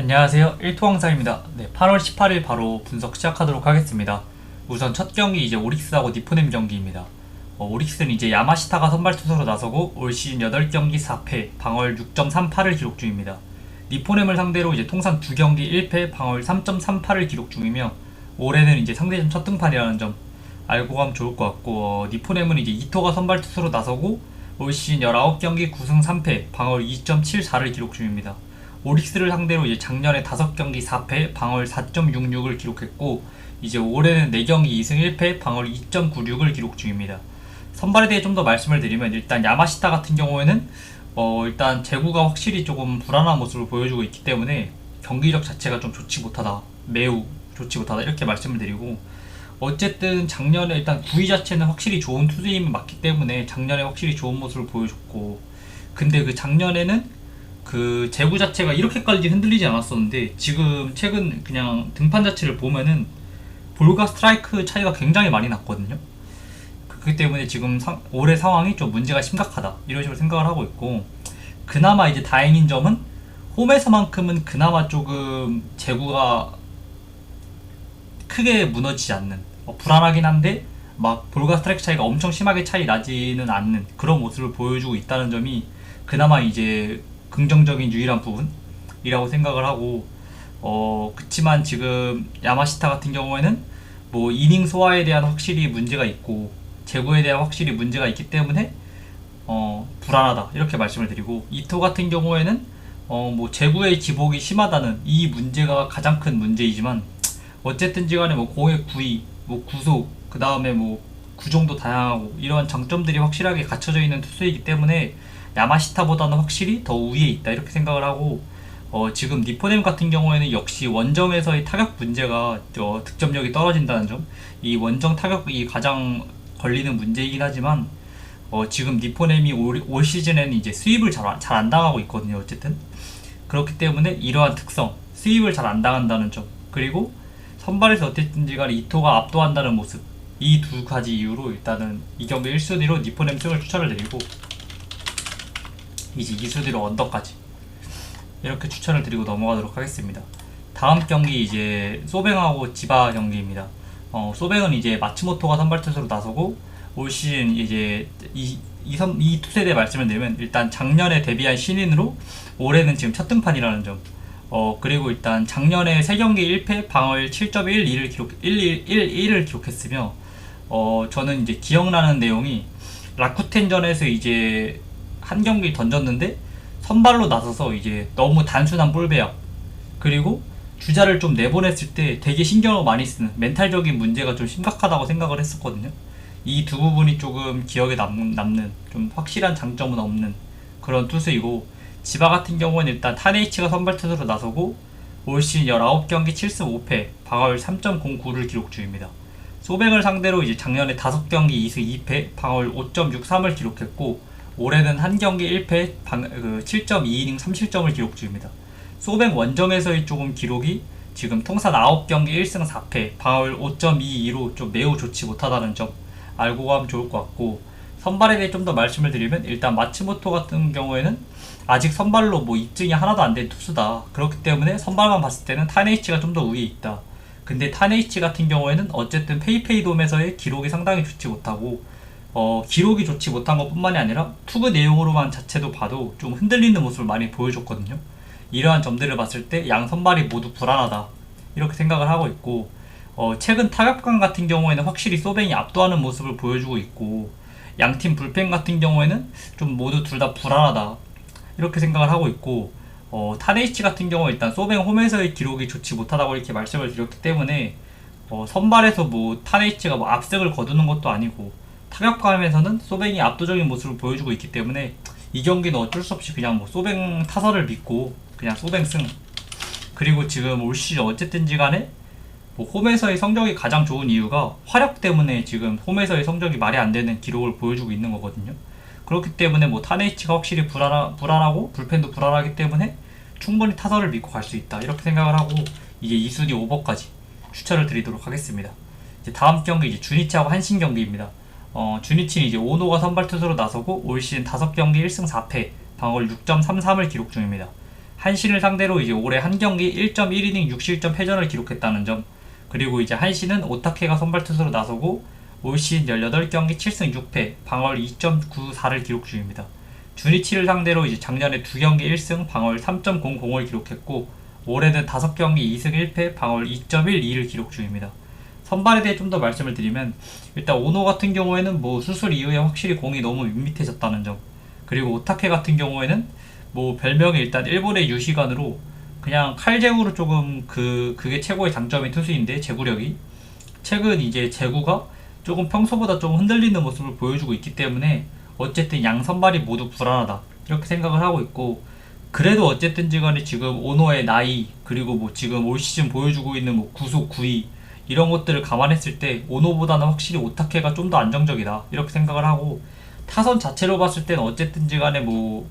안녕하세요. 1토왕사입니다. 네, 8월 18일 바로 분석 시작하도록 하겠습니다. 우선 첫 경기 이제 오릭스하고 니포넴 경기입니다. 어, 오릭스는 이제 야마시타가 선발 투수로 나서고 올 시즌 8경기 4패, 방어율 6.38을 기록 중입니다. 니포넴을 상대로 이제 통산 2경기 1패, 방어율 3.38을 기록 중이며 올해는 이제 상대전 첫 등판이라는 점 알고 가면 좋을 것 같고 어, 니포넴은 이제 이토가 선발 투수로 나서고 올 시즌 19경기 9승 3패, 방어율 2.74를 기록 중입니다. 오릭스를 상대로 이제 작년에 5경기 4패, 방어율 4.66을 기록했고 이제 올해는 4경기 2승 1패, 방어율 2.96을 기록 중입니다. 선발에 대해 좀 더 말씀을 드리면 일단 야마시타 같은 경우에는 어 일단 제구가 확실히 조금 불안한 모습을 보여주고 있기 때문에 경기력 자체가 좀 좋지 못하다. 매우 좋지 못하다. 이렇게 말씀을 드리고 어쨌든 작년에 일단 구위 자체는 확실히 좋은 투수임이 맞기 때문에 작년에 확실히 좋은 모습을 보여줬고 근데 그 작년에는 그 제구 자체가 이렇게까지 흔들리지 않았었는데 지금 최근 그냥 등판 자체를 보면은 볼과 스트라이크 차이가 굉장히 많이 났거든요. 그렇기 때문에 지금 상- 올해 상황이 좀 문제가 심각하다 이런 식으로 생각을 하고 있고 그나마 이제 다행인 점은 홈에서만큼은 그나마 조금 제구가 크게 무너지지 않는 어, 불안하긴 한데 막 볼과 스트라이크 차이가 엄청 심하게 차이 나지는 않는 그런 모습을 보여주고 있다는 점이 그나마 이제 긍정적인 유일한 부분이라고 생각을 하고 어 그치만 지금 야마시타 같은 경우에는 뭐 이닝 소화에 대한 확실히 문제가 있고 제구에 대한 확실히 문제가 있기 때문에 어 불안하다 이렇게 말씀을 드리고 이토 같은 경우에는 어뭐 제구의 기복이 심하다는 이 문제가 가장 큰 문제이지만 어쨌든지 간에 뭐 공의 구위, 뭐 구속, 그 다음에 뭐 구종도 다양하고 이러한 장점들이 확실하게 갖춰져 있는 투수이기 때문에 야마시타보다는 확실히 더 우위에 있다 이렇게 생각을 하고 어, 지금 니포넴 같은 경우에는 역시 원정에서의 타격 문제가 어, 득점력이 떨어진다는 점, 이 원정 타격이 가장 걸리는 문제이긴 하지만 어, 지금 니포넴이 올, 올 시즌에는 이제 수입을 잘 안 당하고 있거든요. 어쨌든 그렇기 때문에 이러한 특성, 수입을 잘 안 당한다는 점, 그리고 선발에서 어쨌든지 간에 이토가 압도한다는 모습 이 두 가지 이유로 일단은 이 경기 1순위로 니포넴 승을 추천을 드리고 이제 2순위로 언더까지 이렇게 추천을 드리고 넘어가도록 하겠습니다. 다음 경기 이제 소뱅하고 지바 경기입니다. 어, 소뱅은 이제 마츠모토가 선발 투수로 나서고 올 시즌 이제 이, 이, 대해 말씀을 드리면 일단 작년에 데뷔한 신인으로 올해는 지금 첫 등판이라는 점. 어, 그리고 일단 작년에 3경기 1패 방어율 7.12를 기록, 1, 1, 1을 기록했으며, 어, 저는 이제 기억나는 내용이 라쿠텐전에서 이제 한 경기 던졌는데 선발로 나서서 이제 너무 단순한 볼 배합 그리고 주자를 좀 내보냈을 때 되게 신경을 많이 쓰는 멘탈적인 문제가 좀 심각하다고 생각을 했었거든요. 이 두 부분이 조금 기억에 남, 남는 좀 확실한 장점은 없는 그런 투수이고 지바 같은 경우는 일단 타네이치가 선발 투수로 나서고 올 시즌 19경기 7승 5패 방어율 3.09를 기록 중입니다. 소뱅을 상대로 이제 작년에 5경기 2승 2패 방어율 5.63을 기록했고 올해는 한 경기 1패 방, 그 7.2이닝 3실점을 기록 중입니다. 소뱅 원정에서의 조금 기록이 지금 통산 9경기 1승 4패 방어율 5.22로 좀 매우 좋지 못하다는 점 알고 가면 좋을 것 같고 선발에 대해 좀 더 말씀을 드리면 일단 마츠모토 같은 경우에는 아직 선발로 뭐 입증이 하나도 안 된 투수다 그렇기 때문에 선발만 봤을 때는 타네이치가 좀 더 우위에 있다 근데 타네이치 같은 경우에는 어쨌든 페이페이 돔에서의 기록이 상당히 좋지 못하고 어, 기록이 좋지 못한 것 뿐만이 아니라 투구 내용으로만 자체도 봐도 좀 흔들리는 모습을 많이 보여줬거든요. 이러한 점들을 봤을 때 양 선발이 모두 불안하다. 이렇게 생각을 하고 있고, 어, 최근 타격감 같은 경우에는 확실히 소뱅이 압도하는 모습을 보여주고 있고, 양팀 불펜 같은 경우에는 좀 모두 둘 다 불안하다. 이렇게 생각을 하고 있고, 어, 타네이치 같은 경우 일단 소뱅 홈에서의 기록이 좋지 못하다고 이렇게 말씀을 드렸기 때문에, 어, 선발에서 뭐 타네이치가 뭐 압승을 거두는 것도 아니고, 타격감에서는 소뱅이 압도적인 모습을 보여주고 있기 때문에 이 경기는 어쩔 수 없이 그냥 뭐 소뱅 타선을 믿고 그냥 소뱅 승 그리고 지금 올 시즌 어쨌든지 간에 뭐 홈에서의 성적이 가장 좋은 이유가 화력 때문에 지금 홈에서의 성적이 말이 안 되는 기록을 보여주고 있는 거거든요. 그렇기 때문에 뭐 타네이치가 확실히 불안하, 불안하고 불펜도 불안하기 때문에 충분히 타선을 믿고 갈 수 있다 이렇게 생각을 하고 이제 2순위 오버까지 추천을 드리도록 하겠습니다. 이제 다음 경기 이제 주니치하고 한신 경기입니다. 어, 주니치는 이제 오노가 선발 투수로 나서고 올 시즌 5경기 1승 4패 방어율 6.33을 기록 중입니다. 한신을 상대로 이제 올해 한 경기 1.1이닝 6실점 패전을 기록했다는 점 그리고 이제 한신은 오타케가 선발 투수로 나서고 올 시즌 18경기 7승 6패 방어율 2.94를 기록 중입니다. 주니치를 상대로 이제 작년에 2경기 1승 방어율 3.00을 기록했고 올해는 5경기 2승 1패 방어율 2.12를 기록 중입니다. 선발에 대해 좀 더 말씀을 드리면 일단 오노 같은 경우에는 뭐 수술 이후에 확실히 공이 너무 밋밋해졌다는 점 그리고 오타케 같은 경우에는 뭐 별명이 일단 일본의 유시관으로 그냥 칼제구로 조금 그 그게 최고의 장점인 투수인데 제구력이 최근 이제 제구가 조금 평소보다 좀 흔들리는 모습을 보여주고 있기 때문에 어쨌든 양 선발이 모두 불안하다 이렇게 생각을 하고 있고 그래도 어쨌든지 간에 지금 오노의 나이 그리고 뭐 지금 올 시즌 보여주고 있는 뭐 구속 구위 이런 것들을 감안했을 때 오노보다는 확실히 오타케가 좀 더 안정적이다 이렇게 생각을 하고 타선 자체로 봤을 때는 어쨌든지 간에 뭐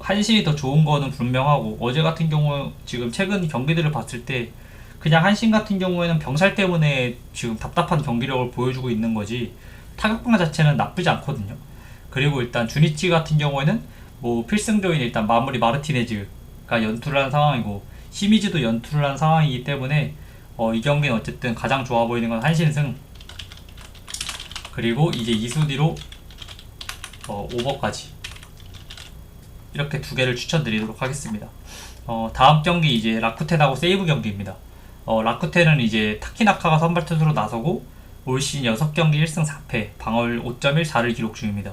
한신이 더 좋은 거는 분명하고 어제 같은 경우 지금 최근 경기들을 봤을 때 그냥 한신 같은 경우에는 병살 때문에 지금 답답한 경기력을 보여주고 있는 거지 타격방 자체는 나쁘지 않거든요. 그리고 일단 주니치 같은 경우에는 뭐 필승조인 일단 마무리 마르티네즈가 연투를 한 상황이고 시미즈도 연투를 한 상황이기 때문에 어, 이 경기는 어쨌든 가장 좋아 보이는 건 한신승 그리고 이제 이수디로 어, 오버까지 이렇게 두 개를 추천드리도록 하겠습니다. 어, 다음 경기 이제 라쿠텐하고 세이브 경기입니다. 어, 라쿠텐은 이제 타키나카가 선발 투수로 나서고 올 시즌 6경기 1승 4패, 방어율 5.14를 기록 중입니다.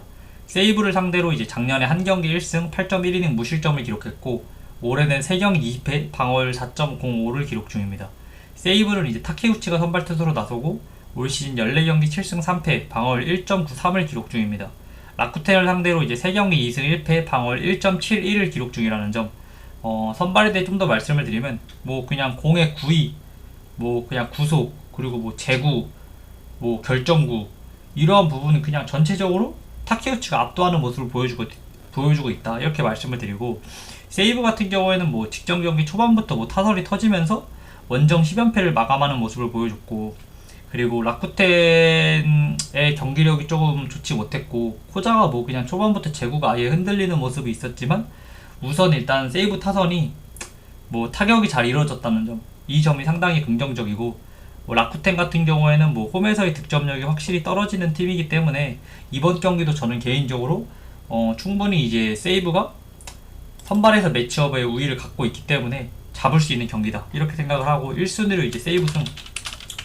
세이브를 상대로 이제 작년에 한 경기 1승 8.1이닝 무실점을 기록했고 올해는 3경기 2패, 방어율 4.05를 기록 중입니다. 세이브는 이제 타케우치가 선발 투수로 나서고 올 시즌 14경기 7승 3패, 방어율 1.93을 기록 중입니다. 라쿠텐을 상대로 이제 3경기 2승 1패, 방어율 1.71을 기록 중이라는 점. 어, 선발에 대해 좀 더 말씀을 드리면 뭐 그냥 공의 구위, 뭐 그냥 구속, 그리고 뭐 제구, 뭐 결정구 이러한 부분은 그냥 전체적으로 타케우치가 압도하는 모습을 보여주고 보여주고 있다. 이렇게 말씀을 드리고 세이브 같은 경우에는 뭐 직전 경기 초반부터 뭐 타설이 터지면서 원정 10연패를 마감하는 모습을 보여줬고 그리고 라쿠텐의 경기력이 조금 좋지 못했고 코자가 뭐 그냥 초반부터 제구가 아예 흔들리는 모습이 있었지만 우선 일단 세이브 타선이 뭐 타격이 잘 이루어졌다는 점 이 점이 상당히 긍정적이고 뭐 라쿠텐 같은 경우에는 뭐 홈에서의 득점력이 확실히 떨어지는 팀이기 때문에 이번 경기도 저는 개인적으로 어 충분히 이제 세이브가 선발에서 매치업의 우위를 갖고 있기 때문에 잡을 수 있는 경기다 이렇게 생각을 하고 1순위로 이제 세이브 승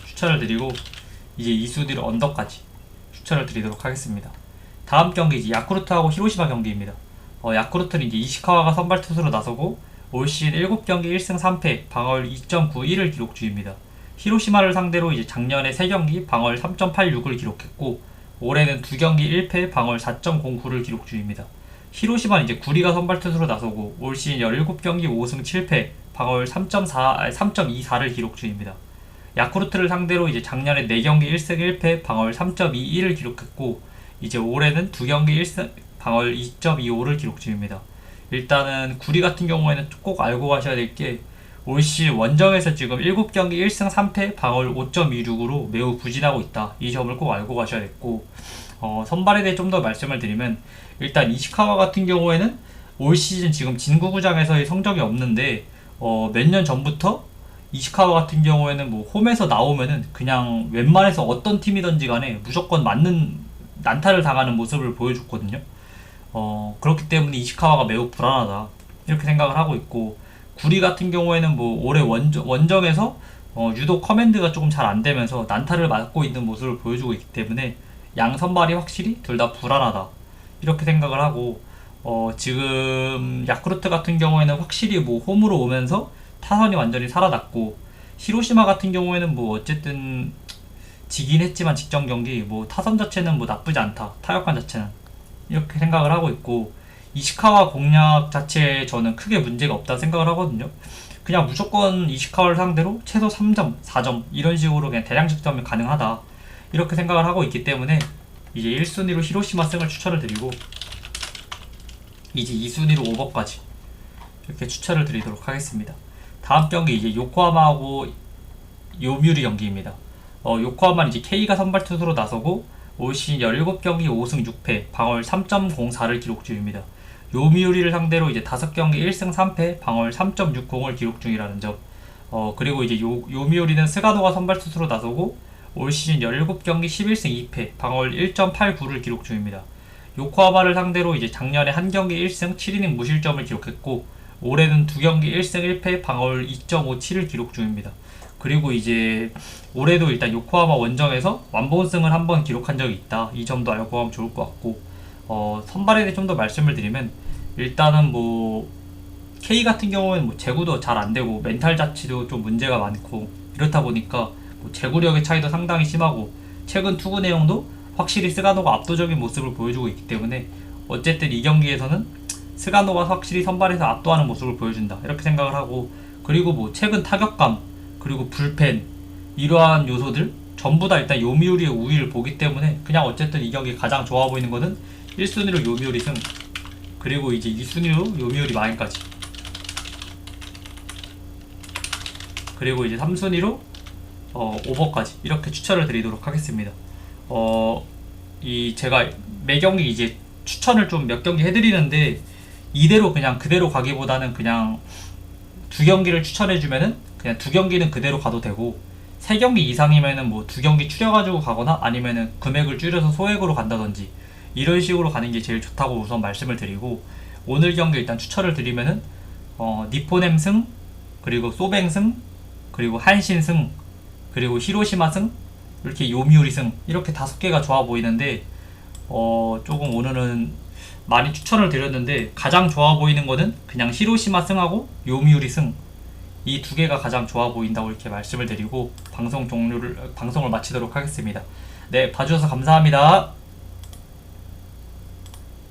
추천을 드리고 이제 2순위로 언더까지 추천을 드리도록 하겠습니다. 다음 경기 이제 야쿠르트하고 히로시마 경기입니다. 어, 야쿠르트는 이제 이시카와가 선발 투수로 나서고 올 시즌 7경기 1승 3패, 방어율 2.91을 기록 중입니다. 히로시마를 상대로 이제 작년에 3경기 방어율 3.86을 기록했고 올해는 2경기 1패, 방어율 4.09를 기록 중입니다. 히로시마는 이제 구리가 선발 투수로 나서고 올 시즌 17경기 5승 7패, 방어율 3.4, 3.24를 기록 중입니다. 야쿠르트를 상대로 이제 작년에 4경기 1승 1패, 방어율 3.21을 기록했고 이제 올해는 2경기 1승 방어율 2.25를 기록 중입니다. 일단은 구리 같은 경우에는 꼭 알고 가셔야 될게 올 시즌 원정에서 지금 7경기 1승 3패 방어율 5.26으로 매우 부진하고 있다. 이 점을 꼭 알고 가셔야겠고 어, 선발에 대해 좀 더 말씀을 드리면 일단 이시카와 같은 경우에는 올 시즌 지금 진구구장에서의 성적이 없는데 어, 몇 년 전부터 이시카와 같은 경우에는 뭐 홈에서 나오면은 그냥 웬만해서 어떤 팀이든지 간에 무조건 맞는 난타를 당하는 모습을 보여줬거든요. 어, 그렇기 때문에 이시카와가 매우 불안하다. 이렇게 생각을 하고 있고, 구리 같은 경우에는 뭐 올해 원정, 원정에서 어, 유독 커맨드가 조금 잘 안 되면서 난타를 맞고 있는 모습을 보여주고 있기 때문에 양 선발이 확실히 둘 다 불안하다. 이렇게 생각을 하고, 어, 지금 야쿠르트 같은 경우에는 확실히 뭐 홈으로 오면서 타선이 완전히 살아났고, 히로시마 같은 경우에는 뭐 어쨌든 지긴 했지만 직전 경기 뭐 타선 자체는 뭐 나쁘지 않다. 타격감 자체는. 이렇게 생각을 하고 있고 이시카와 공략 자체에 저는 크게 문제가 없다 생각을 하거든요. 그냥 무조건 이시카와를 상대로 최소 3점, 4점 이런 식으로 그냥 대량 득점이 가능하다 이렇게 생각을 하고 있기 때문에 이제 1순위로 히로시마 승을 추천을 드리고 이제 2순위로 오버까지 이렇게 추천을 드리도록 하겠습니다. 다음 경기 이제 요코하마하고 요뮤리 경기입니다. 어, 요코하마는 이제 K가 선발 투수로 나서고 올 시즌 17경기 5승 6패, 방어율 3.04를 기록 중입니다. 요미우리를 상대로 이제 5경기 1승 3패, 방어율 3.60을 기록 중이라는 점. 어, 그리고 이제 요, 요미우리는 스가노가 선발 투수로 나서고 올 시즌 17경기 11승 2패, 방어율 1.89를 기록 중입니다. 요코하마를 상대로 이제 작년에 한 경기 1승 7이닝 무실점을 기록했고 올해는 두 경기 1승 1패, 방어율 2.57을 기록 중입니다. 그리고 이제 올해도 일단 요코하마 원정에서 완봉승을 한번 기록한 적이 있다. 이 점도 알고 하면 좋을 것 같고 어, 선발에 대해 좀 더 말씀을 드리면 일단은 뭐 K 같은 경우에는 뭐 제구도 잘 안 되고 멘탈 자체도 좀 문제가 많고 이렇다 보니까 뭐 제구력의 차이도 상당히 심하고 최근 투구 내용도 확실히 스가노가 압도적인 모습을 보여주고 있기 때문에 어쨌든 이 경기에서는 스가노가 확실히 선발에서 압도하는 모습을 보여준다 이렇게 생각을 하고 그리고 뭐 최근 타격감 그리고 불펜 이러한 요소들 전부 다 일단 요미우리의 우위를 보기 때문에 그냥 어쨌든 이 경기 가장 좋아 보이는 거는 1순위로 요미우리 승 그리고 이제 2순위로 요미우리 마인까지 그리고 이제 3순위로 어, 오버까지 이렇게 추천을 드리도록 하겠습니다. 어, 이 제가 매 경기 이제 추천을 좀 몇 경기 해드리는데 이대로 그냥 그대로 가기보다는 그냥 두 경기를 추천해주면은 그냥 두 경기는 그대로 가도 되고 세 경기 이상이면은 뭐 두 경기 줄여가지고 가거나 아니면은 금액을 줄여서 소액으로 간다든지 이런 식으로 가는 게 제일 좋다고 우선 말씀을 드리고 오늘 경기 일단 추천을 드리면은 어, 니포넴 승 그리고 소뱅 승 그리고 한신 승 그리고 히로시마 승 이렇게 요미우리 승 이렇게 다섯 개가 좋아 보이는데 어 조금 오늘은 많이 추천을 드렸는데 가장 좋아 보이는 거는 그냥 히로시마 승하고 요미우리 승 이 두 개가 가장 좋아 보인다고 이렇게 말씀을 드리고 방송 종료를 방송을 마치도록 하겠습니다. 네 봐주셔서 감사합니다.